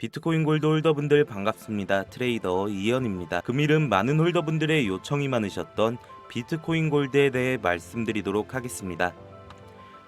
비트코인 골드 홀더분들 반갑습니다. 트레이더 이현입니다. 금일은 많은 홀더분들의 요청이 많으셨던 비트코인 골드에 대해 말씀드리도록 하겠습니다.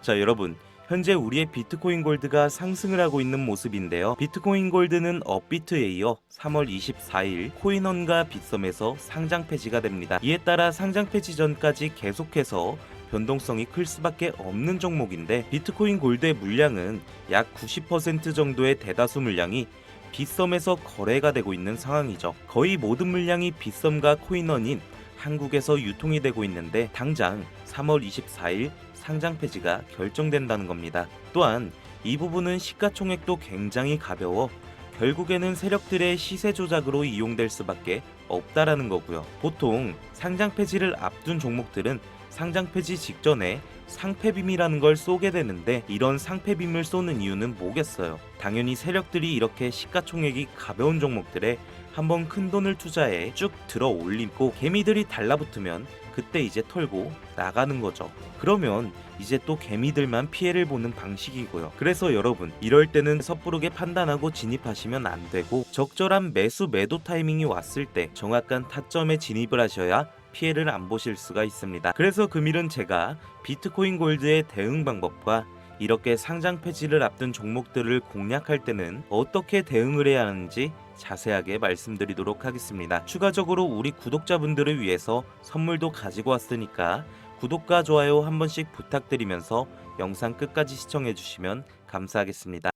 자, 여러분. 현재 우리의 비트코인 골드가 상승을 하고 있는 모습인데요. 비트코인 골드는 업비트에 이어 3월 24일 코인원과 빗썸에서 상장 폐지가 됩니다. 이에 따라 상장 폐지 전까지 계속해서 변동성이 클 수밖에 없는 종목인데 비트코인 골드의 물량은 약 90% 정도의 대다수 물량이 빗썸에서 거래가 되고 있는 상황이죠. 거의 모든 물량이 빗썸과 코인원인 한국에서 유통이 되고 있는데 당장 3월 24일 상장 폐지가 결정된다는 겁니다. 또한 이 부분은 시가총액도 굉장히 가벼워 결국에는 세력들의 시세 조작으로 이용될 수밖에 없다라는 거고요. 보통 상장 폐지를 앞둔 종목들은 상장 폐지 직전에 상패빔이라는 걸 쏘게 되는데 이런 상패빔을 쏘는 이유는 뭐겠어요? 당연히 세력들이 이렇게 시가총액이 가벼운 종목들에 한번 큰 돈을 투자해 쭉 들어 올리고 개미들이 달라붙으면 그때 이제 털고 나가는 거죠. 그러면 이제 또 개미들만 피해를 보는 방식이고요. 그래서 여러분 이럴 때는 섣부르게 판단하고 진입하시면 안 되고 적절한 매수 매도 타이밍이 왔을 때 정확한 타점에 진입을 하셔야 피해를 안 보실 수가 있습니다. 그래서 금일은 제가 비트코인 골드의 대응 방법과 이렇게 상장 폐지를 앞둔 종목들을 공략할 때는 어떻게 대응을 해야 하는지 자세하게 말씀드리도록 하겠습니다. 추가적으로 우리 구독자분들을 위해서 선물도 가지고 왔으니까 구독과 좋아요 한 번씩 부탁드리면서 영상 끝까지 시청해 주시면 감사하겠습니다.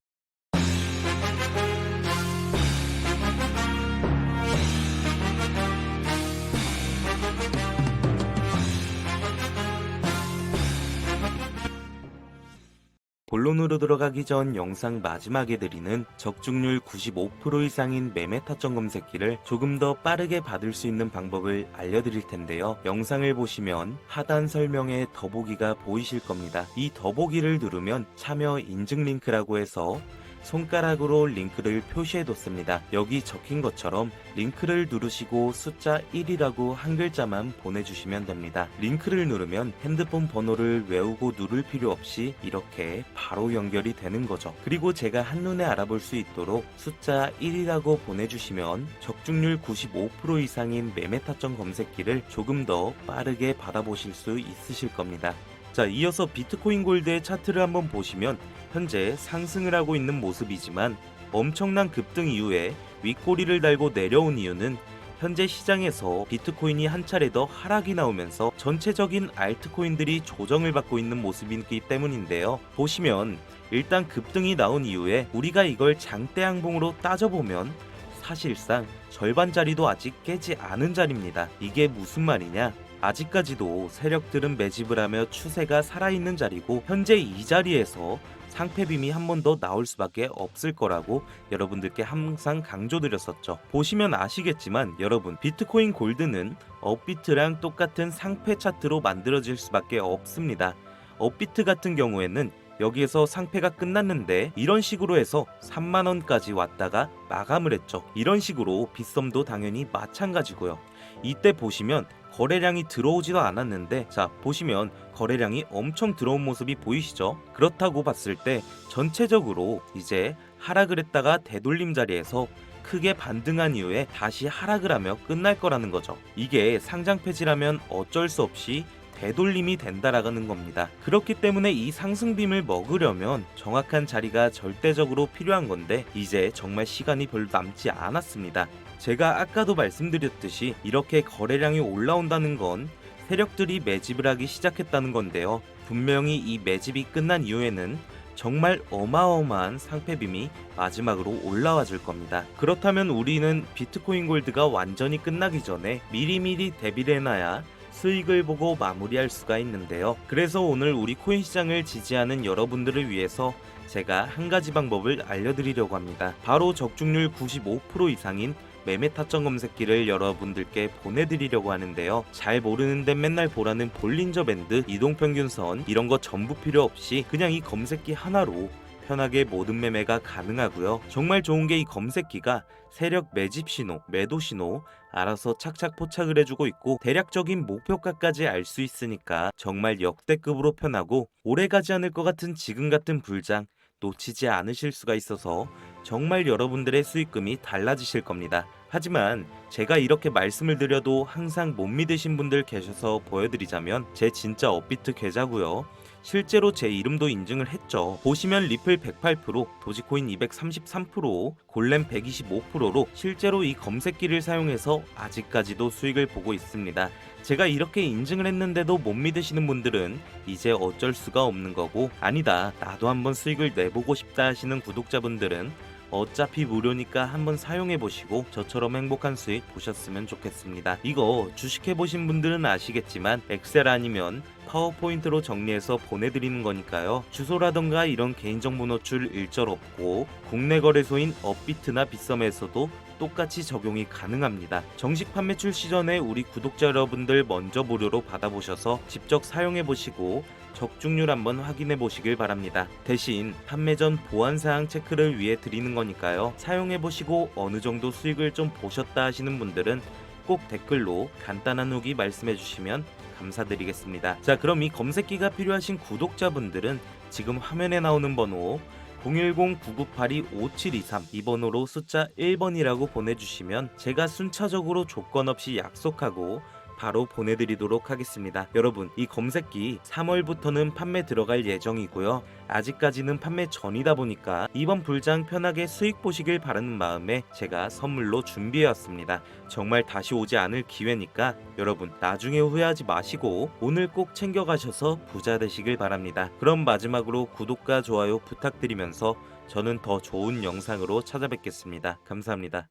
본론으로 들어가기 전 영상 마지막에 드리는 적중률 95% 이상인 매매 타점 검색기를 조금 더 빠르게 받을 수 있는 방법을 알려드릴 텐데요. 영상을 보시면 하단 설명에 더보기가 보이실 겁니다. 이 더보기를 누르면 참여 인증 링크라고 해서 손가락으로 링크를 표시해 뒀습니다. 여기 적힌 것처럼 링크를 누르시고 숫자 1이라고 한 글자만 보내주시면 됩니다. 링크를 누르면 핸드폰 번호를 외우고 누를 필요 없이 이렇게 바로 연결이 되는 거죠. 그리고 제가 한눈에 알아볼 수 있도록 숫자 1이라고 보내주시면 적중률 95% 이상인 매매 타점 검색기를 조금 더 빠르게 받아보실 수 있으실 겁니다. 자, 이어서 비트코인 골드의 차트를 한번 보시면 현재 상승을 하고 있는 모습이지만 엄청난 급등 이후에 윗꼬리를 달고 내려온 이유는 현재 시장에서 비트코인이 한 차례 더 하락이 나오면서 전체적인 알트코인들이 조정을 받고 있는 모습이기 때문인데요. 보시면 일단 급등이 나온 이후에 우리가 이걸 장대 항봉으로 따져보면 사실상 절반 자리도 아직 깨지 않은 자리입니다. 이게 무슨 말이냐? 아직까지도 세력들은 매집을 하며 추세가 살아있는 자리고 현재 이 자리에서 상패빔이 한 번 더 나올 수밖에 없을 거라고 여러분들께 항상 강조드렸었죠. 보시면 아시겠지만 여러분 비트코인 골드는 업비트랑 똑같은 상패 차트로 만들어질 수밖에 없습니다. 업비트 같은 경우에는 여기에서 상패가 끝났는데 이런 식으로 해서 3만원까지 왔다가 마감을 했죠. 이런 식으로 빗썸도 당연히 마찬가지고요. 이때 보시면 거래량이 들어오지도 않았는데 자 보시면 거래량이 엄청 들어온 모습이 보이시죠? 그렇다고 봤을 때 전체적으로 이제 하락을 했다가 되돌림 자리에서 크게 반등한 이후에 다시 하락을 하며 끝날 거라는 거죠. 이게 상장 폐지라면 어쩔 수 없이 되돌림이 된다라는 겁니다. 그렇기 때문에 이 상승빔을 먹으려면 정확한 자리가 절대적으로 필요한 건데 이제 정말 시간이 별로 남지 않았습니다. 제가 아까도 말씀드렸듯이 이렇게 거래량이 올라온다는 건 세력들이 매집을 하기 시작했다는 건데요. 분명히 이 매집이 끝난 이후에는 정말 어마어마한 상패빔이 마지막으로 올라와 줄 겁니다. 그렇다면 우리는 비트코인 골드가 완전히 끝나기 전에 미리미리 대비를 해놔야 수익을 보고 마무리할 수가 있는데요. 그래서 오늘 우리 코인 시장을 지지하는 여러분들을 위해서 제가 한 가지 방법을 알려드리려고 합니다. 바로 적중률 95% 이상인 매매 타점 검색기를 여러분들께 보내드리려고 하는데요. 잘 모르는데 맨날 보라는 볼린저 밴드, 이동평균선 이런 거 전부 필요 없이 그냥 이 검색기 하나로 편하게 모든 매매가 가능하고요. 정말 좋은 게 이 검색기가 세력 매집 신호, 매도 신호 알아서 착착 포착을 해주고 있고 대략적인 목표가까지 알 수 있으니까 정말 역대급으로 편하고 오래가지 않을 것 같은 지금 같은 불장 놓치지 않으실 수가 있어서 정말 여러분들의 수익금이 달라지실 겁니다. 하지만 제가 이렇게 말씀을 드려도 항상 못 믿으신 분들 계셔서 보여드리자면 제 진짜 업비트 계좌고요. 실제로 제 이름도 인증을 했죠. 보시면 리플 108%, 도지코인 233%, 골렘 125%로 실제로 이 검색기를 사용해서 아직까지도 수익을 보고 있습니다. 제가 이렇게 인증을 했는데도 못 믿으시는 분들은 이제 어쩔 수가 없는 거고 아니다 나도 한번 수익을 내보고 싶다 하시는 구독자분들은 어차피 무료니까 한번 사용해 보시고 저처럼 행복한 수익 보셨으면 좋겠습니다. 이거 주식해 보신 분들은 아시겠지만 엑셀 아니면 파워포인트로 정리해서 보내드리는 거니까요. 주소라던가 이런 개인정보 노출 일절 없고 국내 거래소인 업비트나 빗썸에서도 똑같이 적용이 가능합니다. 정식 판매 출시 전에 우리 구독자 여러분들 먼저 무료로 받아보셔서 직접 사용해 보시고 적중률 한번 확인해 보시길 바랍니다. 대신 판매 전 보안 사항 체크를 위해 드리는 거니까요. 사용해 보시고 어느 정도 수익을 좀 보셨다 하시는 분들은 꼭 댓글로 간단한 후기 말씀해 주시면 감사드리겠습니다. 자, 그럼 이 검색기가 필요하신 구독자분들은 지금 화면에 나오는 번호 010-9982-5723 이 번호로 숫자 1번이라고 보내주시면 제가 순차적으로 조건 없이 약속하고 바로 보내드리도록 하겠습니다. 여러분, 이 검색기 3월부터는 판매 들어갈 예정이고요. 아직까지는 판매 전이다 보니까 이번 불장 편하게 수익 보시길 바라는 마음에 제가 선물로 준비해왔습니다. 정말 다시 오지 않을 기회니까 여러분 나중에 후회하지 마시고 오늘 꼭 챙겨가셔서 부자 되시길 바랍니다. 그럼 마지막으로 구독과 좋아요 부탁드리면서 저는 더 좋은 영상으로 찾아뵙겠습니다. 감사합니다.